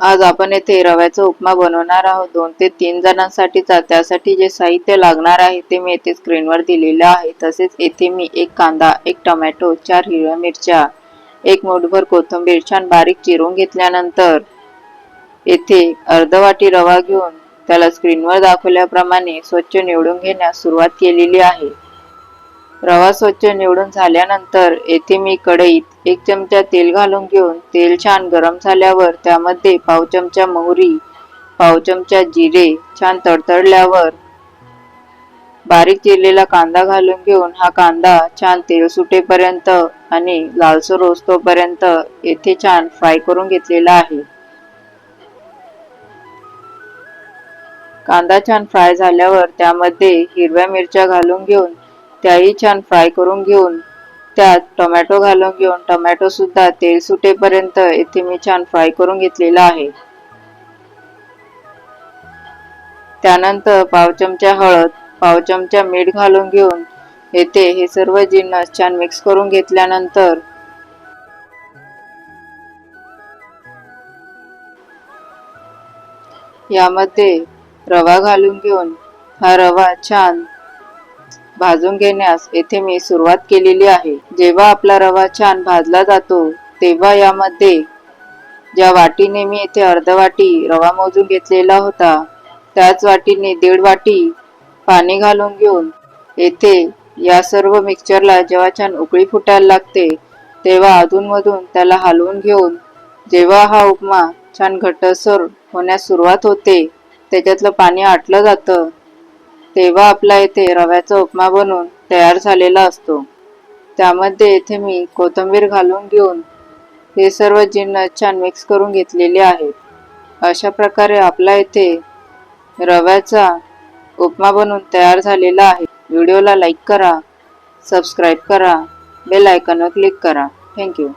आज आपण येथे रव्याचा उपमा बनवणार आहोत. दोन ते तीन जणांसाठीचा त्यासाठी जे साहित्य लागणार आहे ते मी येथे स्क्रीनवर दिलेले आहे. तसेच येथे मी एक कांदा एक टोमॅटो चार हिरव्या मिरच्या एक मुठभर कोथिंबीर छान बारीक चिरून घेतल्यानंतर येथे अर्ध वाटी रवा घेऊन त्याला स्क्रीनवर दाखवल्याप्रमाणे स्वच्छ निवडून घेण्यास सुरुवात केलेली आहे. रवा स्वच्छ निवडून झाल्यानंतर येथे मी कढईत एक चमचा तेल घालून घेऊन तेल छान गरम झाल्यावर त्यामध्ये पाव चमचा मोहरी पाव चमचा जिरे छान तडतडल्यावर बारीक चिरलेला कांदा घालून घेऊन हा कांदा छान तेल सुटेपर्यंत आणि लालसर रोजतोपर्यंत येथे छान फ्राय करून घेतलेला आहे. कांदा छान फ्राय झाल्यावर त्यामध्ये हिरव्या मिरच्या घालून घेऊन त्याही छान फ्राय करून घेऊन त्यात टोमॅटो घालून घेऊन टोमॅटो सुद्धा तेल सुटेपर्यंत येथे मी छान फ्राय करून घेतलेला आहे. त्यानंतर पाव चमचा हळद पाव चमचा मीठ घालून घेऊन येथे हे सर्व जिन्नस छान मिक्स करून घेतल्यानंतर यामध्ये रवा घालून घेऊन हा रवा छान भाजून घेण्यास येथे मी सुरुवात केलेली आहे. जेव्हा आपला रवा छान भाजला जातो तेव्हा यामध्ये ज्या वाटीने मी येथे अर्ध वाटी रवा मोजून घेतलेला होता त्याच वाटीने दीड वाटी पाणी घालून घेऊन येथे या सर्व मिक्सचरला जेव्हा छान उकळी फुटायला लागते तेव्हा अधूनमधून त्याला हलवून घेऊन जेव्हा हा उपमा छान घटसर होण्यास सुरुवात होते त्याच्यातलं पाणी आटलं जातं. तेव्हा आपला येथे रव्याचा उपमा बनून तयार झालेला असतो. त्यामध्ये येथे मी कोथिंबीर घालून घेऊन हे सर्व जिन्न छान मिक्स करून घेतलेले आहेत. अशा प्रकारे आपला येथे रव्याचा उपमा बनून तयार झालेला आहे. व्हिडिओला लाईक करा सबस्क्राईब करा बेल आयकॉनवर क्लिक करा. थँक्यू